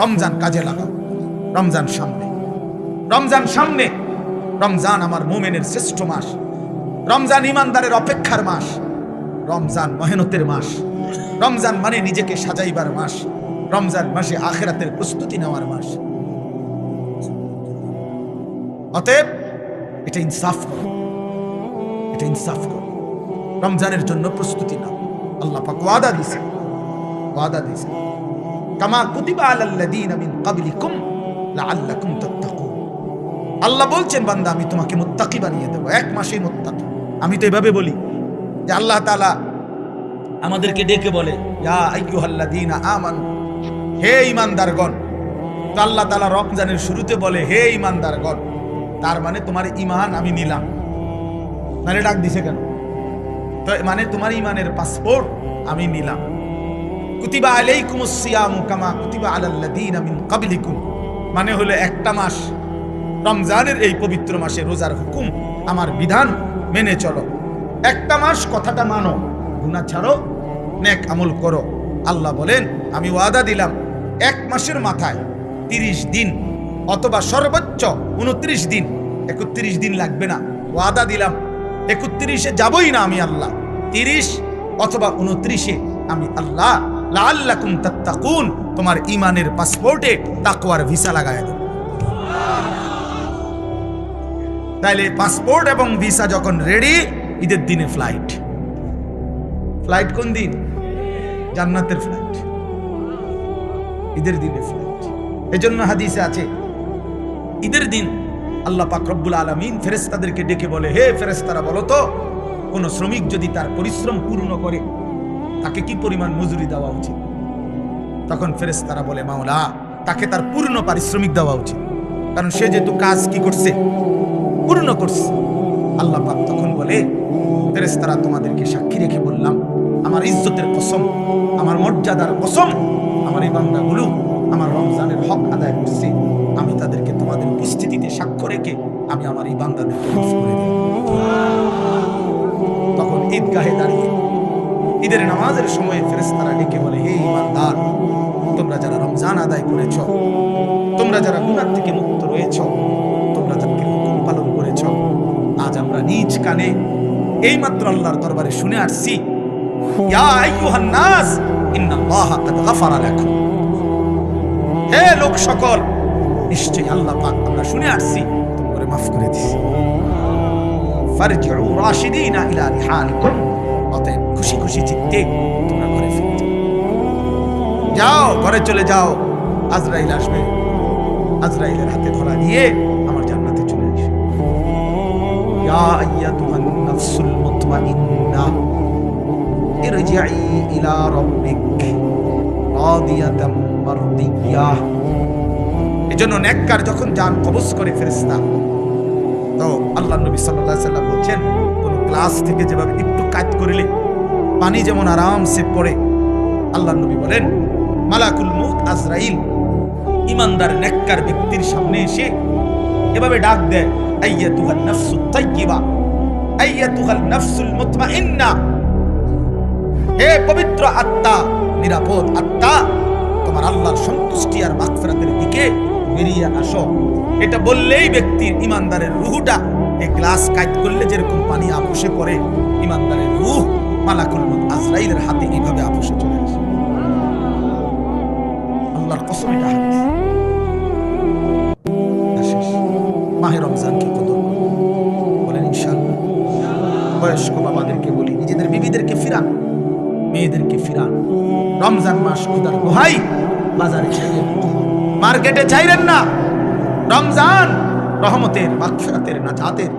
রমজান কাজে লাগাও। রমজান সামনে। রমজান সামনে। রমজান আমার মোমেনের শ্রেষ্ঠ মাস। রমজান ইমানদারের অপেক্ষার মাস। রমজান মেহনতের মাস। রমজান মানে নিজেকে সাজাইবার মাস। রমজান মাসে আখেরাতের প্রস্তুতি নেওয়ার মাস। অতএব এটা ইনসাফ করো। এটা ইনসাফ করো। রমজানের জন্য প্রস্তুতি নাও। আল্লাহ পাক ওয়াদা দিছে ওয়াদা দিছে মিন আল্লাহ বলছেন, বান্দা, আমি তোমাকে মুত্তাকি বানিয়ে দেবো, এক মাসেই মুত্তাকি। আমি তো এভাবে বলি যে আল্লাহ তাআলা আমাদেরকে ডেকে বলে, ইয়া আইয়ুহাল্লাযীনা আমানু, হে ঈমানদারগণ। তো আল্লাহ তাআলা রমজানের শুরুতে বলে, হে ঈমানদারগণ, তার মানে তোমার ঈমান আমি নিলাম। নারে ডাক দিছে কেন? তো মানে তোমার ঈমানের পাসপোর্ট আমি নিলাম। কুতিবা আলাইকুমুস সিয়ামু কামা কুতিবা আলাল্লাযীনা মিন ক্বাবলিকুম। মানে হলো একটা মাস, রমজানের এই পবিত্র মাসে রোজার হুকুম, আমার বিধান মেনে চলো। একটা মাস কথাটা মানো, গুনাহ ছাড়ো, নেক আমল করো। আল্লাহ বলেন, আমি ওয়াদা দিলাম, এক মাসের মাথায় তিরিশ দিন অথবা সর্বোচ্চ উনত্রিশ দিন, একত্রিশ দিন লাগবে না। ওয়াদা দিলাম, একত্রিশে যাবই না আমি আল্লাহ, তিরিশ অথবা উনত্রিশে আমি আল্লাহ। লাল্লাকুম তাত্তাকুন, তোমার ইমানের পাসপোর্টে তাকওয়ার ভিসা লাগায় দেব তাইলে পাসপোর্ট এবং ভিসা যখন রেডি, ঈদের দিনে ফ্লাইট। ফ্লাইট কোন দিন? জান্নাতের ফ্লাইট। ঈদের দিনে ফ্লাইট। এজন্য হাদিসে আছে, ঈদের দিন আল্লাহ পাক রব্বুল আলমিন ফেরেস্তাদেরকে ডেকে বলে, হে ফেরেস্তারা বলো তো, কোন শ্রমিক যদি তার পরিশ্রম পূর্ণ করে তাকে কি পরিমাণ মজুরি দেওয়া উচিত? তখন ফেরেস্তারা বলে, মাওলা, তাকে তার পূর্ণ পারিশ্রমিক দেওয়া উচিত। কারণ সে যেহেতু কাজ কি করছে? পূর্ণ করছে। আল্লাহ পাক তখন বলে ফেরেস্তারা তোমাদেরকে সাক্ষী রেখে বললাম, আমার ইজ্জতের কসম, আমার মর্যাদার কসম, আমার এই বান্দাগুলো আমার রমজানের হক আদায় করছে। আমি তাদেরকে তোমাদের উপস্থিতিতে সাক্ষ্য রেখে আমি আমার এই বান্দাদেরকে তখন ঈদগাহে দাঁড়িয়ে ঈদের নামাজের সময় ফেরেস্তারা ডেকে বলে, হে ইমানদার তোমরা যারা রমজান আদায় করেছ, তোমরা যারা গুনার থেকে মুক্ত রয়েছ, তোমরা যাদেরকে হুকুম পালন করেছ, আজ আমরা নিজ কানে এইমাত্র আল্লাহর দরবারে শুনে আসছি হে লোক সকল, নিশ্চয়ই আল্লাহ পাক আমরা শুনে আসছি, তোমরা মাফ করে দিছি। ফারজিউ রাশিদিনা ইলা রিহালিকুম, অতএব খুশি খুশি চিত্তে তোমরা ঘরে ফিরে যাও। যাও, ঘরে চলে যাও। আজরাইল আসবে। আজরাইলের হাতে ধরা নিয়ে আমার জান্নাতে চলে এসো ইয়া আইয়াতুহান নাফসুল এজন্য নেককার যখন যান কবজ করে ফেরেশতা, তো আল্লাহ নবী সাল্লাল্লাহু আলাইহি সাল্লাম বলছেন, কোন গ্লাস থেকে যেভাবে একটু কাজ করলে পানি যেমন আরামসে পড়ে। আল্লাহ নবী বলেন, মালাকুল মউত আজরাইল। ইমানদার নেককার ব্যক্তির সামনে এসে এভাবে ডাক দেয় আইয়াতুহান নাফসুত তাইয়্যিবা আইয়াতুহাল নাফসুল মুতমাইন্না। হে পবিত্র আত্মা, নিরাপদ আত্মা, তোমার আল্লাহর সন্তুষ্টি আর মাগফিরাতের দিকে বেরিয়ে আসো। এটা বললেই ব্যক্তির ইমানদারের রুহুটা এই গ্লাস কাজ করলে যেরকম পানি আপোষে পড়ে ইমানদারের রুহ মালাকুল আজরাইলের হাতে এইভাবে আপোষে চলে আসে। আল্লাহর কসম এটা মাহে রমজান কি কত বলেন ইনশাআল্লাহ। বয়স্ক বাবাদেরকে বলি, নিজেদের বিবিদেরকে ফিরান, মেয়েদেরকে ফিরান। রমজান মাস খুদার দোহাই, বাজারে চাইলেন মার্কেটে চাইলেন না। রমজান রহমতের, মাগফিরাতের, নাজাতের,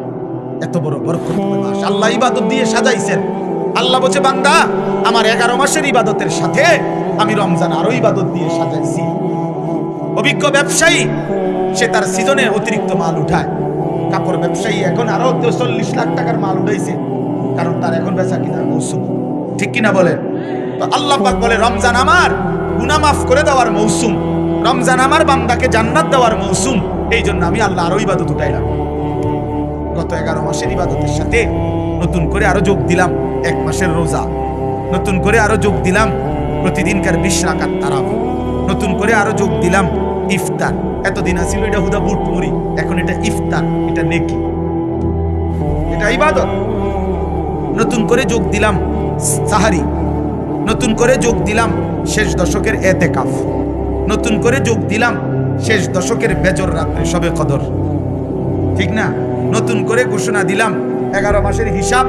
এত বড় বরকতময় মাস আল্লাহ ইবাদত দিয়ে সাজাইছেন। আল্লাহ বলছে, বান্দা, আমার এগারো মাসের ইবাদতের সাথে আমি রমজান আরও ইবাদত দিয়ে সাজাইছি। অভিজ্ঞ ব্যবসায়ী, সে তার সিজনে অতিরিক্ত মাল উঠায়। কাপড় ব্যবসায়ী এখন আরও চল্লিশ লাখ টাকার মাল উঠাইছে, কারণ তার এখন বেচা কিনার মৌসুম। ঠিক কিনা বলেন? তো আল্লাহ পাক বলে, রমজান আমার গুনা মাফ করে দেওয়ার মৌসুম, রমজান আমার বান্দাকে জান্নাত দেওয়ার মৌসুম, এই জন্য আমি আল্লাহ আরও ইবাদত উঠাইলাম। গত এগারো মাসের ইবাদতের সাথে নতুন করে আরও যোগ দিলাম এক মাসের রোজা। নতুন করে আরও যোগ দিলাম প্রতিদিনকার বিশ রাকাত তারাবি। নতুন করে আরও যোগ দিলাম ইফতার। এতদিন আসিল এটা হুদা বুট মুড়ি, এখন এটা ইফতার, এটা নেকি। এটা ইবাদত। নতুন করে যোগ দিলাম সাহারি। নতুন করে যোগ দিলাম শেষ দশকের এতেকাফ। নতুন করে যোগ দিলাম শেষ দশকের বেজর রাত্রে সবে কদর। ঠিক না? নতুন করে ঘোষণা দিলাম এগারো মাসের হিসাব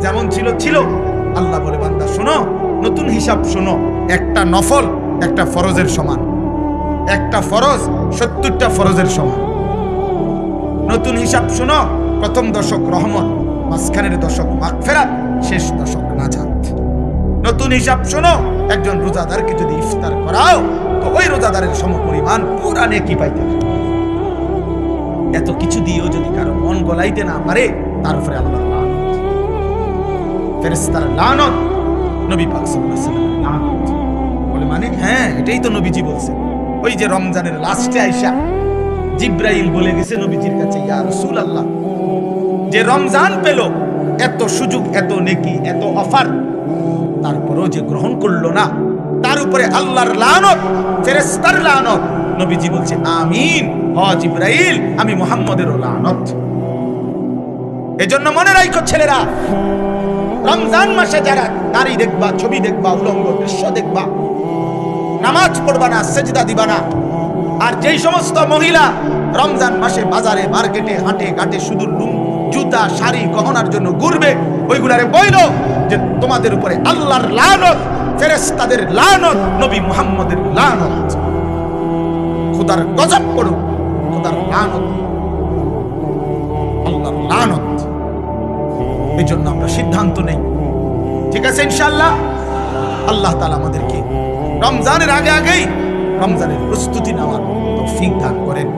যেমন ছিল ছিল। আল্লাহ বলে, বান্দা, শোনো, নতুন হিসাব শোনো। একটা নফল একটা ফরজের সমান। একটা ফরজ সত্তরটা ফরজের সমান। নতুন হিসাব শোনো, প্রথম দশক রহমত, মাঝখানের দশক মাগফেরাত, শেষ দশক নাজাত। নতুন হিসাব শোনো, একজন রোজাদারকে যদি ইফতার করাও, তো ওই রোজাদারের সমপরিমাণ পুরা নেকি পাইতে। এত কিছু দিয়েও যদি কারও মন গলাইতে না পারে তার উপরে আল্লাহ লানত। ফেরেশতার লানত। নবী পাক বলে মানে হ্যাঁ এটাই তো নবীজি বলছে ওই যে রমজানের লাস্টে আইসা জিব্রাইল বলে গেছে নবীজির কাছে, ইয়া রাসূলুল্লাহ, যে রমজান পেল, এত সুযোগ, এত নেকি, এত অফার, তারপরেও যে গ্রহণ করল না, তার উপরে আল্লাহর লানত, ফেরেশতার লানত। নবীজি বলছে, আমিন, হ জিব্রাইল, আমি মুহাম্মদেরও লানত। এজন্য মনে রাখো ছেলেরা, রমজান মাসে যারা নারী দেখবা, ছবি দেখবা, উলঙ্গ দৃশ্য দেখবা, নামাজ পড়বা না, সেজদা দিবা না, আর যেই সমস্ত মহিলা রমজান মাসে বাজারে, মার্কেটে, হাটে, ঘাটে শুধু লুম জুতা, শাড়ি, গহনার জন্য ঘুরবে, ওইগুলারে বইল যে তোমাদের উপরে আল্লাহর লানত, ফেরেশতাদের লানত, নবী মুহাম্মদের লানত খোদার গজব করুক খোদার লানত। সিদ্ধান্ত নেই। ঠিক আছে ইনশাল্লাহ আল্লাহ তালা আমাদেরকে রমজানের আগে আগেই রমজানের প্রস্তুতি নেওয়ার তৌফিক করেন।